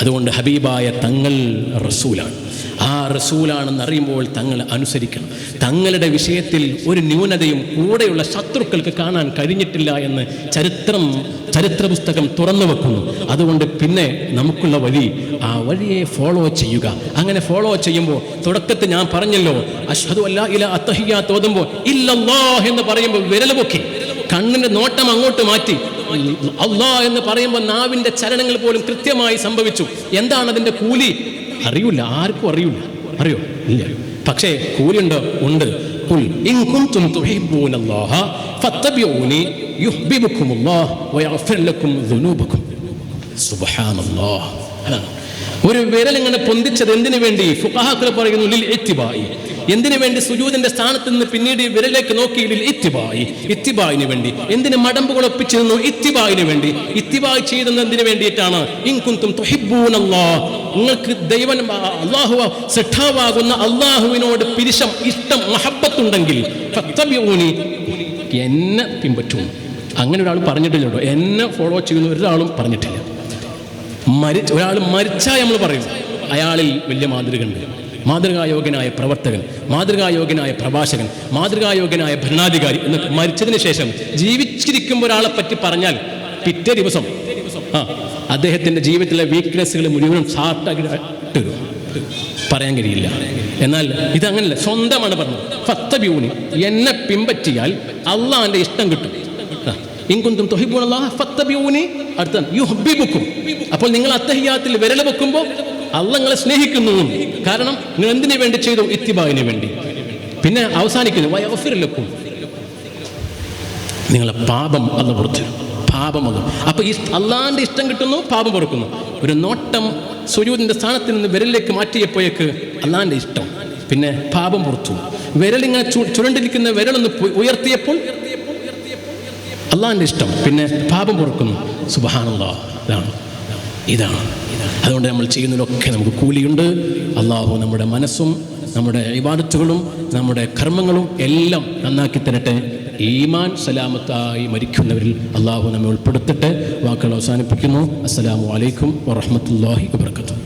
അതുകൊണ്ട് ഹബീബായ തങ്ങൾ റസൂലാണ്. ആ റസൂലാണെന്ന് അറിയുമ്പോൾ തങ്ങൾ അനുസരിക്കണം. തങ്ങളുടെ വിഷയത്തിൽ ഒരു ന്യൂനതയും കൂടെയുള്ള ശത്രുക്കൾക്ക് കാണാൻ കഴിഞ്ഞിട്ടില്ല എന്ന് ചരിത്രം ചരിത്ര പുസ്തകം തുറന്നു വെക്കുന്നു. അതുകൊണ്ട് പിന്നെ നമുക്കുള്ള വഴി ആ വഴിയെ ഫോളോ ചെയ്യുക. അങ്ങനെ ഫോളോ ചെയ്യുമ്പോൾ തുടക്കത്തിൽ ഞാൻ പറഞ്ഞല്ലോ അഷ്ഹദു അല്ല ഇല അത്തഹിയ തോതുമ്പോൾ ഇല്ലല്ലാ എന്ന് പറയുമ്പോൾ വിരൽ പൊക്കി. കണ്ണിന്റെ നോട്ടം അങ്ങോട്ട് മാറ്റി. അള്ളാ എന്ന് പറയുമ്പോൾ നാവിന്റെ ചലനങ്ങൾ പോലും കൃത്യമായി സംഭവിച്ചു. എന്താണ് അതിന്റെ കൂലി? അറിയില്ല ആർക്കും അറിയില്ല അറിയോ? ഇല്ല. പക്ഷേ കൂലിയുണ്ടോ? ഉണ്ട്. ഒരു വിരൽ ഇങ്ങനെ പൊന്തിച്ചത് എന്തിനു വേണ്ടി? പറയുന്നു എന്തിനു വേണ്ടി സുജൂദിന്റെ സ്ഥാനത്ത് നിന്ന് പിന്നീട് വിരലേക്ക് നോക്കി ഇത്തിബായി ഇത്തിബായിന് വേണ്ടി. എന്തിന് മടമ്പുകൾ ഒപ്പിച്ചിരുന്നു ഇത്തിബായിന് വേണ്ടി. ഇത്തിബായി ചെയ്തത് എന്തിനു വേണ്ടിയിട്ടാണ്? ഇൻകുന്തും തുഹിബ്ബൂനല്ലാഹ്. നിങ്ങൾക്ക് ദൈവൻ അള്ളാഹു സെഠാവാകുന്ന അള്ളാഹുവിനോട് പിരിശം ഇഷ്ടം മഹബത്തുണ്ടെങ്കിൽ എന്നെ പിൻപറ്റും. അങ്ങനെ ഒരാൾ പറഞ്ഞിട്ടില്ലല്ലോ. എന്നെ ഫോളോ ചെയ്യുന്ന ഒരാളും പറഞ്ഞിട്ടില്ല. മരി ഒരാൾ മരിച്ചാൽ നമ്മൾ പറയും. അയാളിൽ വലിയ മാതൃകയുണ്ട്. മാതൃകായോഗ്യനായ പ്രവർത്തകൻ മാതൃകായോഗ്യനായ പ്രഭാഷകൻ മാതൃകായോഗ്യനായ ഭരണാധികാരി എന്ന് മരിച്ചതിന് ശേഷം ജീവിച്ചിരിക്കുമ്പോൾ ഒരാളെ പറ്റി പറഞ്ഞാൽ പിറ്റേ ദിവസം ആ അദ്ദേഹത്തിന്റെ ജീവിതത്തിലെ വീക്ക്നെസ്സുകൾ മുഴുവനും ഷാർട്ടാക്കി പറയാൻ കഴിയില്ല. എന്നാൽ ഇതങ്ങനല്ല സ്വന്തമാണ് പറഞ്ഞത്. ഫത്ത ബ്യൂണി എന്നെ പിൻപറ്റിയാൽ അള്ളാഹിന്റെ ഇഷ്ടം കിട്ടും. ഇൻകുന്തും ഫത്ത ബ്യൂണി അടുത്ത യുഹ്ബിബുക്കും അപ്പോൾ നിങ്ങൾ അത്തഹിയാത്തിൽ വിരൽ വെക്കുമ്പോൾ അള്ള നിങ്ങളെ കാരണം നിങ്ങൾ എന്തിനു വേണ്ടി ചെയ്തു? ഇത്തിബാവിന് വേണ്ടി. പിന്നെ അവസാനിക്കുന്നു. വയഫിരലക്കും നിങ്ങളെ പാപം അന്ന് പുറത്തു. പാപം അത് അപ്പൊ ഈ അള്ളാന്റെ ഇഷ്ടം കിട്ടുന്നു പാപം പൊറുക്കുന്നു. ഒരു നോട്ടം സുരൂദിന്റെ സ്ഥാനത്ത് നിന്ന് വിരലിലേക്ക് മാറ്റിയപ്പോഴേക്ക് അള്ളാന്റെ ഇഷ്ടം. പിന്നെ പാപം പുറത്തു. വിരലിങ്ങനെ ചുരുണ്ടിരിക്കുന്ന വിരലൊന്ന് ഉയർത്തിയപ്പോൾ അള്ളാന്റെ ഇഷ്ടം. പിന്നെ പാപം പൊറുക്കുന്നു. സുബാനുള്ള ഇതാണ്. ഇതാണ്. അതുകൊണ്ട് നമ്മൾ ചെയ്യുന്നതിലൊക്കെ നമുക്ക് കൂലിയുണ്ട്. അള്ളാഹു നമ്മുടെ മനസ്സും നമ്മുടെ ഇബാദത്തുകളും നമ്മുടെ കർമ്മങ്ങളും എല്ലാം നന്നാക്കി തരട്ടെ. ഈമാൻ സലാമത്തായി മരിക്കുന്നവരിൽ അള്ളാഹു നമ്മെ ഉൾപ്പെടുത്തിട്ട്. വാക്കുകൾ അവസാനിപ്പിക്കുന്നു. അസ്സലാമു അലൈക്കും വറഹമത്തല്ലാഹി വബർക്കാത്തു